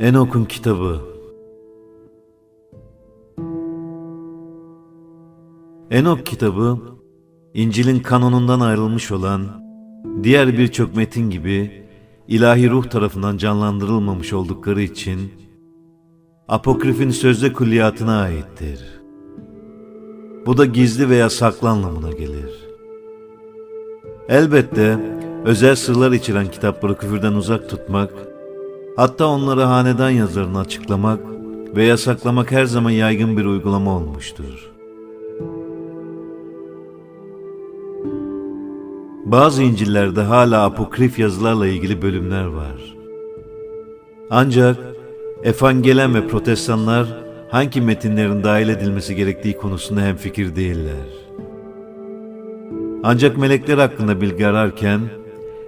Enok'un kitabı Enok kitabı, İncil'in kanonundan ayrılmış olan diğer birçok metin gibi ilahi ruh tarafından canlandırılmamış oldukları için apokrifin sözde külliyatına aittir. Bu da gizli veya saklı anlamına gelir. Elbette özel sırlar içeren kitapları küfürden uzak tutmak, hatta onları hanedan yazarına açıklamak ve yasaklamak her zaman yaygın bir uygulama olmuştur. Bazı İncil'lerde hala apokrif yazılarla ilgili bölümler var. Ancak Efangelen ve Protestanlar hangi metinlerin dahil edilmesi gerektiği konusunda hemfikir değiller. Ancak melekler hakkında bilgi ararken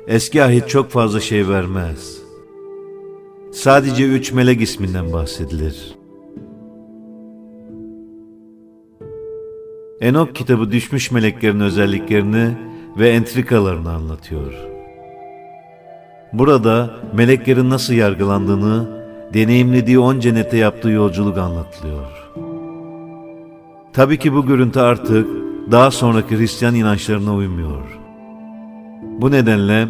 eski ahit çok fazla şey vermez. Sadece üç melek isminden bahsedilir. Enok kitabı düşmüş meleklerin özelliklerini ve entrikalarını anlatıyor. Burada meleklerin nasıl yargılandığını, deneyimlediği on cennete yaptığı yolculuk anlatılıyor. Tabii ki bu görüntü artık daha sonraki Hristiyan inançlarına uymuyor. Bu nedenle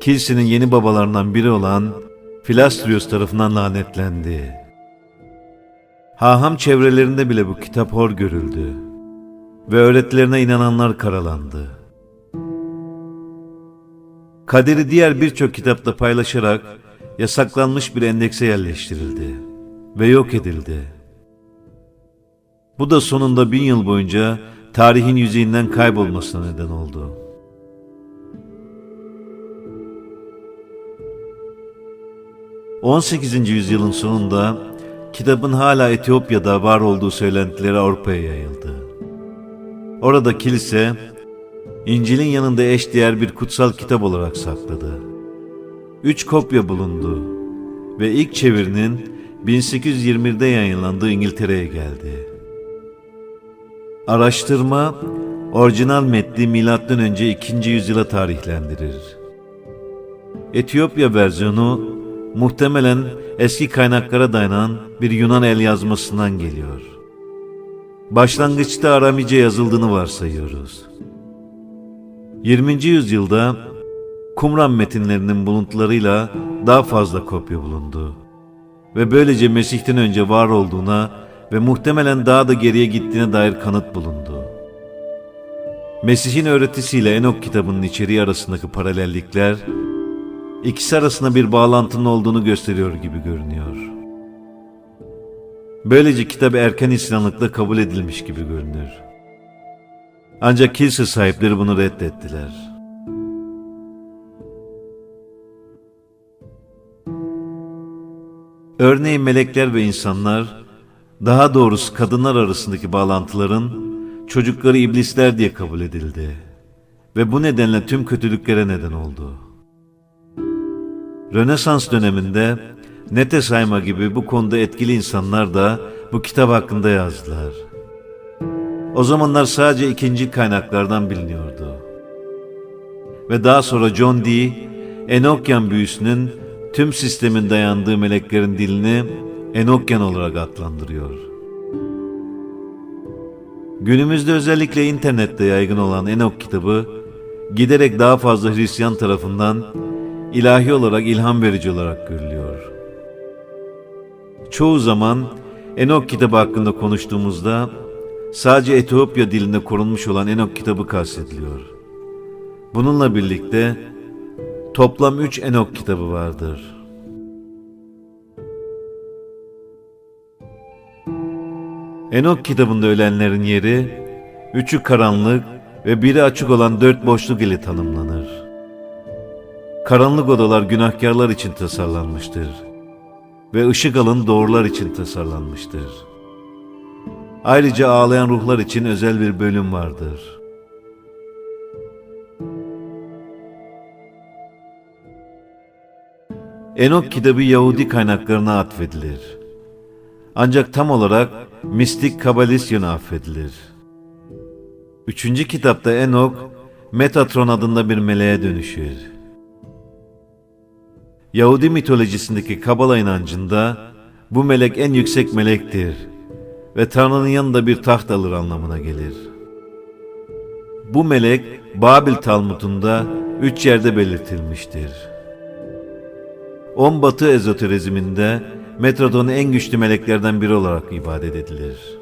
kilisenin yeni babalarından biri olan Filastrios tarafından lanetlendi. Haham çevrelerinde bile bu kitap hor görüldü ve öğretilerine inananlar karalandı. Kaderi diğer birçok kitapta paylaşarak yasaklanmış bir endekse yerleştirildi ve yok edildi. Bu da sonunda bin yıl boyunca tarihin yüzeyinden kaybolmasına neden oldu. ...18. yüzyılın sonunda... ...kitabın hala Etiyopya'da var olduğu söylentileri Avrupa'ya yayıldı. Orada kilise... İncil'in yanında eşdeğer bir kutsal kitap olarak sakladı. Üç kopya bulundu ve ilk çevirinin 1821'de yayınlandığı İngiltere'ye geldi. Araştırma, orijinal metni milattan önce 2. yüzyıla tarihlendirir. Etiyopya versiyonu muhtemelen eski kaynaklara dayanan bir Yunan el yazmasından geliyor. Başlangıçta Aramice yazıldığını varsayıyoruz. 20. yüzyılda Kumran metinlerinin buluntularıyla daha fazla kopya bulundu. Ve böylece Mesih'ten önce var olduğuna ve muhtemelen daha da geriye gittiğine dair kanıt bulundu. Mesih'in öğretisiyle Enok kitabının içeriği arasındaki paralellikler, ikisi arasında bir bağlantının olduğunu gösteriyor gibi görünüyor. Böylece kitap erken İslamlıkla kabul edilmiş gibi görünür. Ancak kilise sahipleri bunu reddettiler. Örneğin melekler ve insanlar, daha doğrusu kadınlar arasındaki bağlantıların çocukları iblisler diye kabul edildi. Ve bu nedenle tüm kötülüklere neden oldu. Rönesans döneminde Netesheimer gibi bu konuda etkili insanlar da bu kitap hakkında yazdılar. O zamanlar sadece ikinci kaynaklardan biliniyordu. Ve daha sonra John Dee, Enokyan büyüsünün tüm sistemin dayandığı meleklerin dilini Enokyan olarak adlandırıyor. Günümüzde özellikle internette yaygın olan Enok kitabı, giderek daha fazla Hristiyan tarafından ilahi olarak ilham verici olarak görülüyor. Çoğu zaman Enok kitabı hakkında konuştuğumuzda sadece Etiyopya dilinde korunmuş olan Enok kitabı kastediliyor. Bununla birlikte toplam üç Enok kitabı vardır. Enok kitabında ölenlerin yeri, üçü karanlık ve biri açık olan dört boşluk ile tanımlanır. Karanlık odalar günahkarlar için tasarlanmıştır ve ışık alın doğrular için tasarlanmıştır. Ayrıca ağlayan ruhlar için özel bir bölüm vardır. Enok kitabı Yahudi kaynaklarına atfedilir. Ancak tam olarak mistik kabalisyon affedilir. Üçüncü kitapta Enok, Metatron adında bir meleğe dönüşür. Yahudi mitolojisindeki Kabala inancında bu melek en yüksek melektir ve Tanrı'nın yanında bir taht alır anlamına gelir. Bu melek Babil Talmud'unda üç yerde belirtilmiştir. On batı ezoterizminde Metrodon en güçlü meleklerden biri olarak ibadet edilir.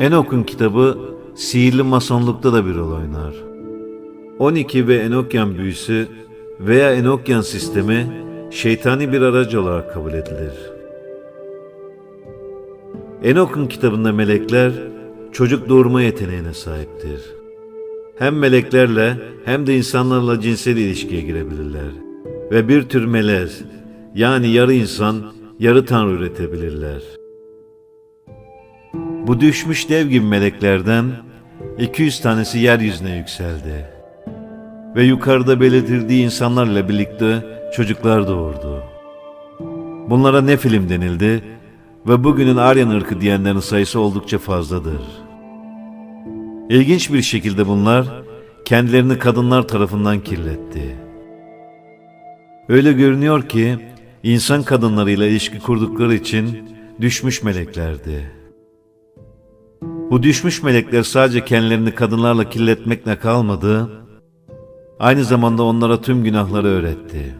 Enok'un kitabı sihirli masonlukta da bir rol oynar. 12 ve Enokyan büyüsü veya Enokyan sistemi şeytani bir aracı olarak kabul edilir. Enok'un kitabında melekler çocuk doğurma yeteneğine sahiptir. Hem meleklerle hem de insanlarla cinsel ilişkiye girebilirler. Ve bir tür melez yani yarı insan yarı tanrı üretebilirler. Bu düşmüş dev gibi meleklerden 200 tanesi yeryüzüne yükseldi. Ve yukarıda belirtildiği insanlarla birlikte çocuklar doğurdu. Bunlara ne film denildi ve bugünün Aryan ırkı diyenlerin sayısı oldukça fazladır. İlginç bir şekilde bunlar kendilerini kadınlar tarafından kirletti. Öyle görünüyor ki insan kadınlarıyla ilişki kurdukları için düşmüş meleklerdi. Bu düşmüş melekler sadece kendilerini kadınlarla kirletmekle kalmadı, aynı zamanda onlara tüm günahları öğretti.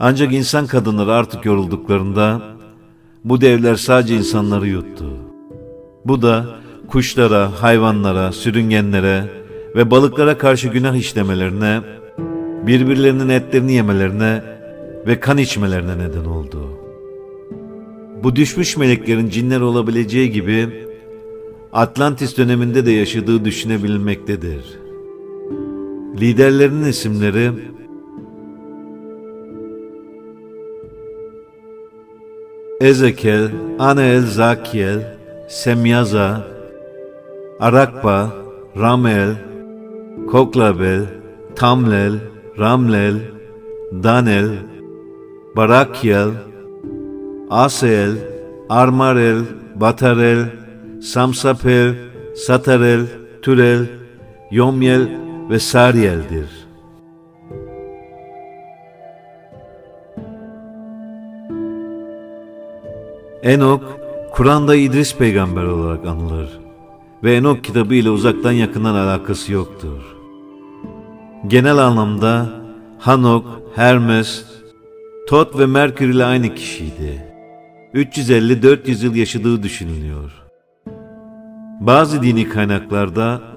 Ancak insan kadınları artık yorulduklarında bu devler sadece insanları yuttu. Bu da kuşlara, hayvanlara, sürüngenlere ve balıklara karşı günah işlemelerine, birbirlerinin etlerini yemelerine ve kan içmelerine neden oldu. Bu düşmüş meleklerin cinler olabileceği gibi Atlantis döneminde de yaşadığı düşünebilmektedir. Liderlerinin isimleri Ezekiel, Anael, Zakiel, Semyaza, Arakba, Ramel, Koklabel, Tamlel, Ramlel, Danel, Barakiel, Asel, Armarel, Batarel, Samsapel, Satarel, Türel, Yomyel ve Sariyel'dir. Enok, Kur'an'da İdris peygamber olarak anılır ve Enok kitabı ile uzaktan yakından alakası yoktur. Genel anlamda Hanok, Hermes, Tot ve Merkür ile aynı kişiydi. 350-400 yıl yaşadığı düşünülüyor. Bazı dini kaynaklarda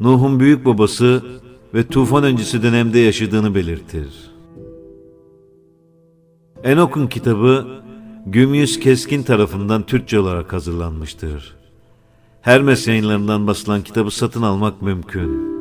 Nuh'un büyük babası ve tufan öncesi dönemde yaşadığını belirtir. Enok'un kitabı Gümyüz Keskin tarafından Türkçe olarak hazırlanmıştır. Hermes yayınlarından basılan kitabı satın almak mümkün.